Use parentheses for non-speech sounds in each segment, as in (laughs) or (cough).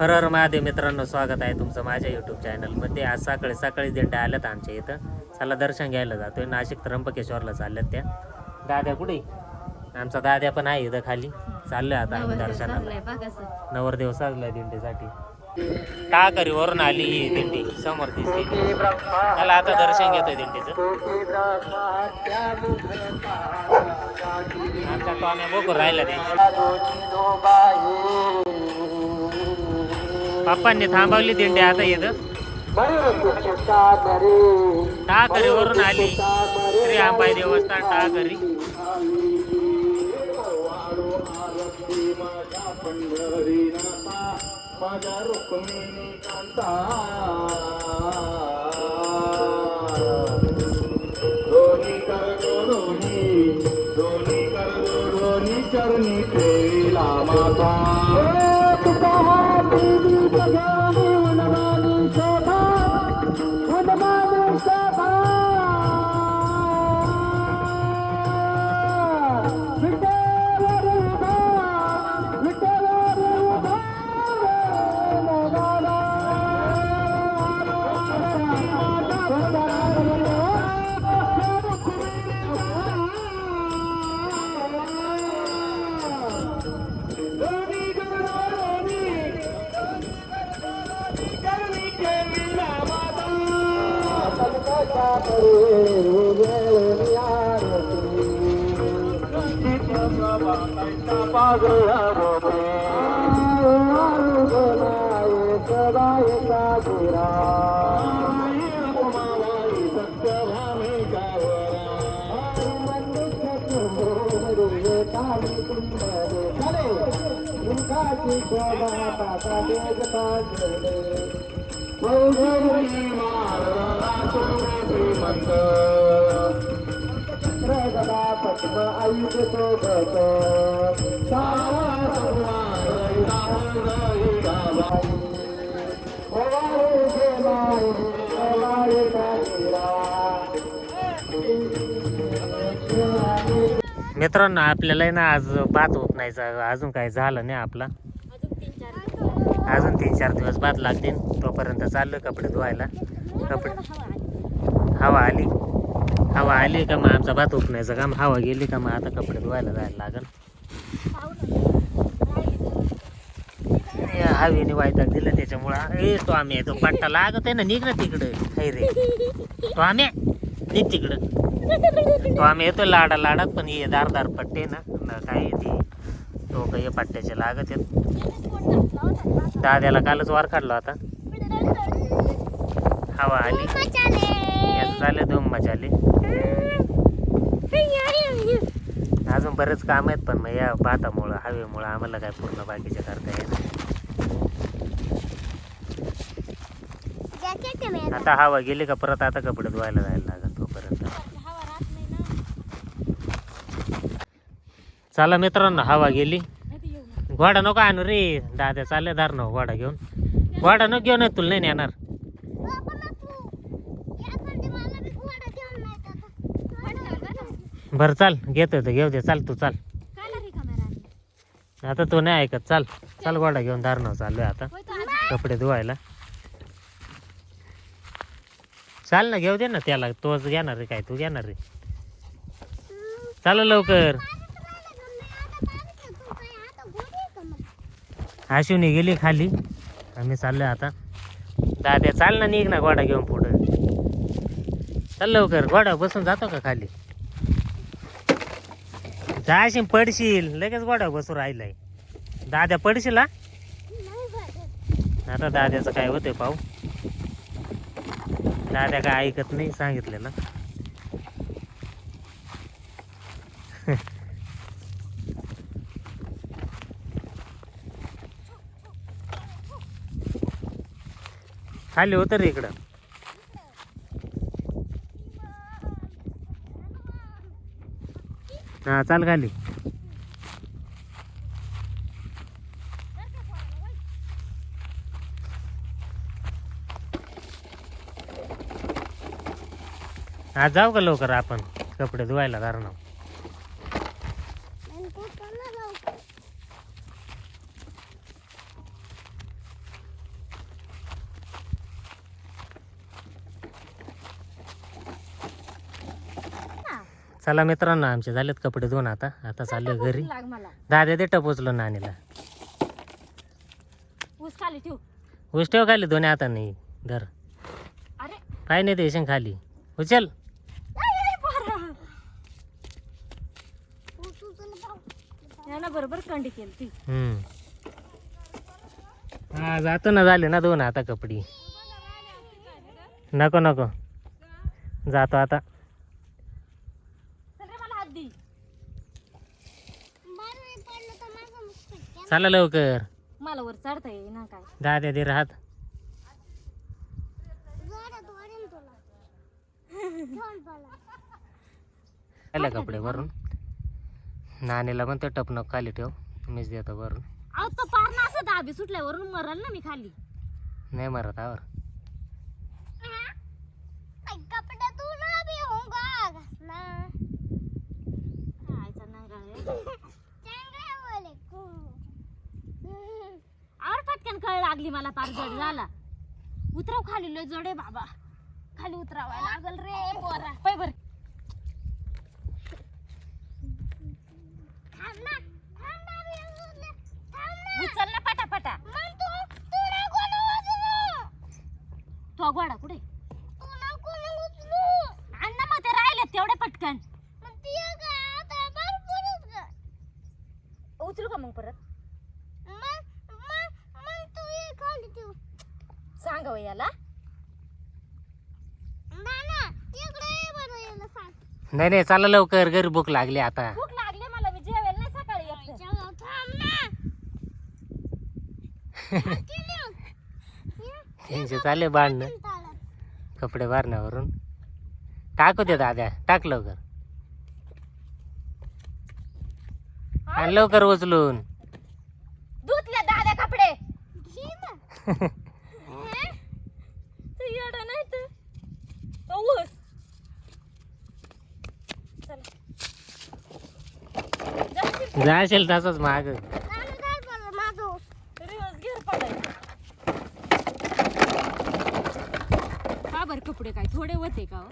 हर हर महादेव मित्रांनो स्वागत आहे तुमचं माझ्या युट्यूब चॅनलमध्ये आज सकाळी सकाळी दिंड्या आल्यात आमच्या इथं. चला दर्शन घ्यायला जातोय. नाशिक त्र्यंबकेश्वरला चालल्यात त्या. दाद्या कुठे? आमचा दाद्या पण आहे इथं खाली. चाललोय आता आम्ही दर्शनाला. नवरदेव साजलाय दिंडीसाठी. टाकरी वरून आली ही दिंडी. समोर दिसते. मला आता दर्शन घेतोय दिंडीचं. आमचा टॉम्या बघू राहिला ते पप्पांनी थांबवली दिंडी आता येतं टाकरी वरून आली. श्री अंबाई देवस्थान टाकरी. चरणी माता ಶ್ರೀ ಭಗವಾನಿ ಶೋಭ मित्रांनो आपल्याला आहे ना आज भात उपनायचा अजून काय झालं नाही आपला. अजून तीन चार दिवस भात लागतील. तोपर्यंत चाललं कपडे धुवायला. कपडे हवा आली. हवा आली का मग आमचा भात उपनायचं काम? हवा गेली का मग आता कपडे धुवायला जायला लागल या हवेने वायताक दिलं त्याच्यामुळं. ए तो आम्ही तो पट्टा लागत आहे ना निघ ना तिकडं. हाय रे. तो आम्ही निघ तिकडं. तो आम्ही येतो लाडा लाडात पण हे दार दार पट्टे ना. काय ते? तो काही पट्ट्याचे लागत आहेत. दाद्याला कालच वार काढला होता. हवा आली. झाले दोन मजाले. अजून बरेच काम आहेत पण मग या भातामुळं हवेमुळं आम्हाला काय पूर्ण बाकीचे करता येत आता हवा गेली का परत आता कपडे धुवायला जायला लागेल तोपर्यंत चला मित्रांनो हवा गेली. घोडा नको आणू रे. दादा चालले दार नको घोडा घेऊन. घोडा नको घेऊन तुला नाही येणार बरं चाल घेतो तर घेऊ दे. चाल तू चाल. आता तू नाही ऐकत चाल. चाल घोडा घेऊन दारणं चाललोय आता. कपडे धुवायला. चाल ना घेऊ दे ना त्याला. तोच घेणार रे काय तू घेणार रे. चाल लवकर. आशिवने गेली खाली. आम्ही चाललोय आता. दाद्या चाल ना निघ ना घोडा घेऊन पुढं. चाल लवकर. घोडा बसून जातो का खाली? जाशील पडशील. लगेच घोडा बसून राहिलाय. दाद्या पडशील हा? आता दाद्याचं काय होतंय पाहू. दाद्या काय ऐकत नाही सांगितलं ना. खाली होतं रे इकडं. हा चाल खाली. हा जाऊ का लवकर आपण कपडे धुवायला कारण चला मित्रांनो आमचे झालेत कपडे धुवून आता. आता चाललो घरी. दादा ते टपोचलो नानीला. ऊस खाली ठेव. ऊस ठेव खाली दोन्ही आता नाही धर. अरे. काय नाही देशील खाली. उचल. बरोबर कंडी केली ती हा जातो ना झाले ना दोन आता कपडे. नको नको. जातो आता चल रे मला हात दे चला लवकर. मला वर चढता येईना काय. दाद्या दे राहत. आले कपडे भरून. नानीला पण ते टपनक खाली ठेव. मीच देतो भरून. अहो तो पार ना असं दाबी सुटल्यावरून मरल ना मी खाली. नाही मरत आवर. रे. आवर पटकन कळ लागली मला पार जड झाला. उतरव खाली लय जडे बाबा. खाली उतरावा लागल रे पोरा. पाय बर उचल ना पटापटा तो गोडा कुठे अण्णा मग ते राहिले तेवढे पटकन उचलू का मग परत सांगा हो याला नाही नाही चला लवकर घरी भूक लागली आता. भूक लागली मला मी जेवेल नाही सकाळी एकटं. त्यांचे चालले बांधणं कपडे भरण्यावरून. टाकू दे दाद्या टाक लवकर. आणि लवकर उचलून. धुतले दादा कपडे (laughs) ते येडं नाही तर तो ऊस चला. जाशील तसंच माग. का बरं कपडे काय? थोडे होते का हो?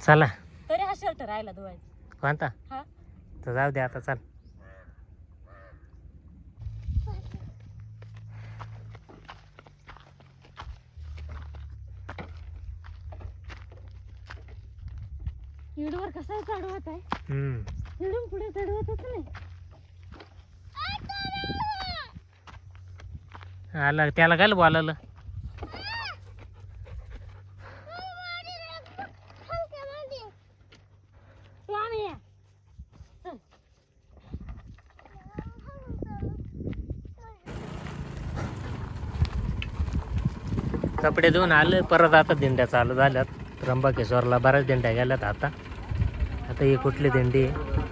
चला. तरी हा शर्ट राहिला धुवायचा. कोणता? हा? तर जाऊ दे आता चल. इडवर कसा चढवत आहे हम्म. इडून पुढे चढवतच नाही. आला त्याला काय बोलायला कपडे धुवून आले परत आता दिंड्या चालू झाल्यात. त्र्यंबकेश्वरला बऱ्याच दिंड्या गेल्यात आता. आता ही कुठली दिंडी आहे?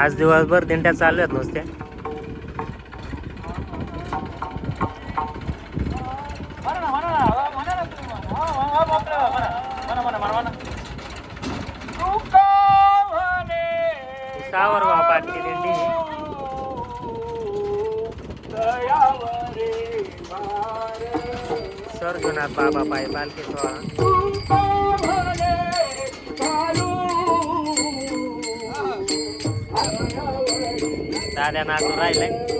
आज दिवसभर दिंड्या चालू आहेत नुसत्या सावर पाटची दिंडी आहे. सर्जुनाथ बाबा पाय पालखी सोहळा दाद्या नाचून राहिलाय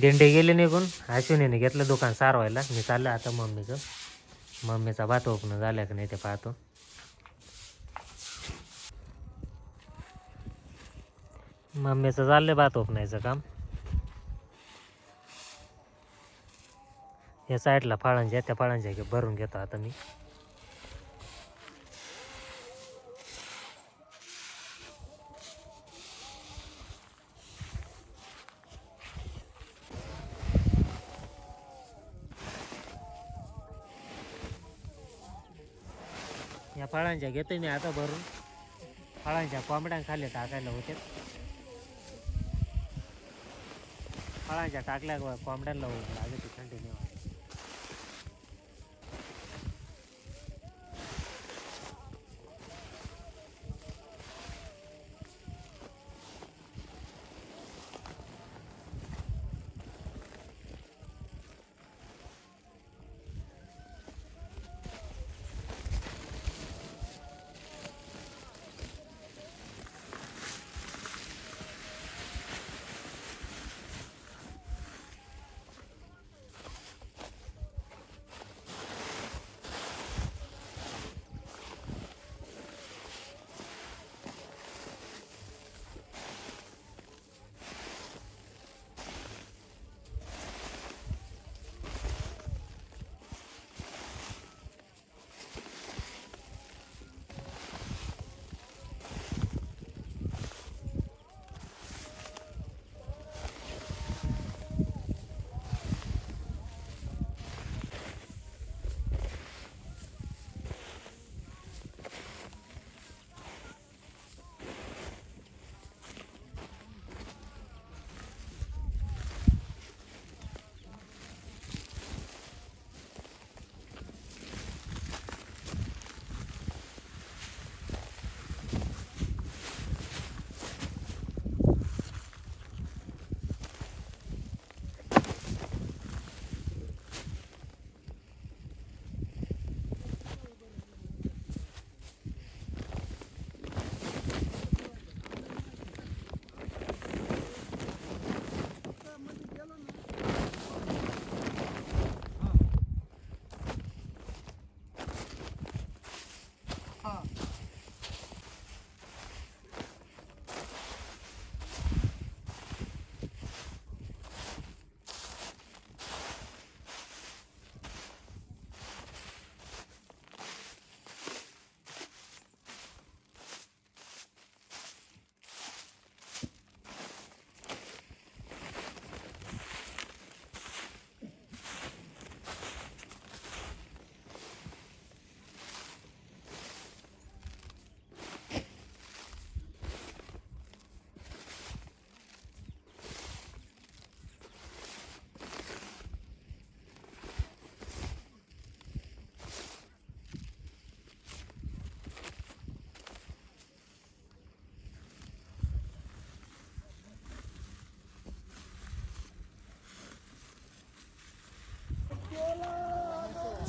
दिंडे गेले निघून. अश्विनीने घेतलं दुकान सारवायला. मी चाललं आता मम्मीचं. मम्मीचा भात ओपन झाला का नाही ते पाहतो. मम्मीचं चाललंय भात ओपनायचं काम. या साईडला फळांच्या त्या फळांच्या भरून घेतो आता मी या फळांच्या घेतोय मी आता भरून. फळांच्या कोंबड्या खाली टाकायला होते. फळांच्या टाकल्या कोंबड्यांना लागते थंडी.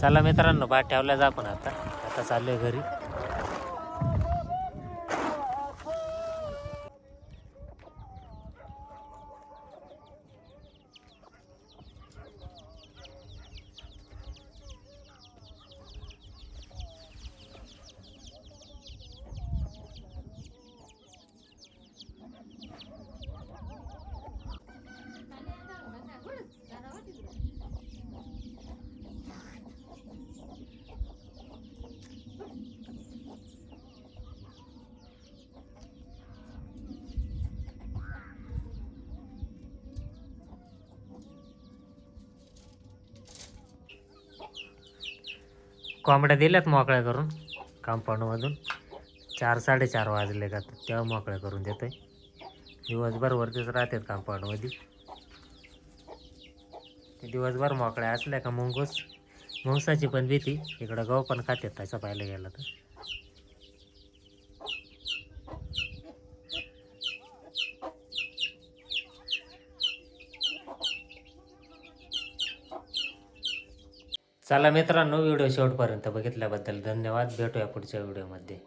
चला मित्रांनो भात ठेवल्या जा आपण आता. आता चाललोय घरी. कोंबड्या दिल्यात मोकळ्या करून कंपाऊंडमधून. चार साडेचार वाजले का तेव्हा मोकळ्या करून देतोय. दिवसभर वरतीच राहतात कंपाऊंडमध्ये. ते दिवसभर मोकळ्या असल्या का मुंगूस मुंगसाची पण भीती. इकडं गहू पण खातात तसं पाहायला गेलं तर. चला मित्रांनो व्हिडिओ शेवटपर्यंत बघितल्याबद्दल धन्यवाद. भेटूया पुढच्या व्हिडिओमध्ये.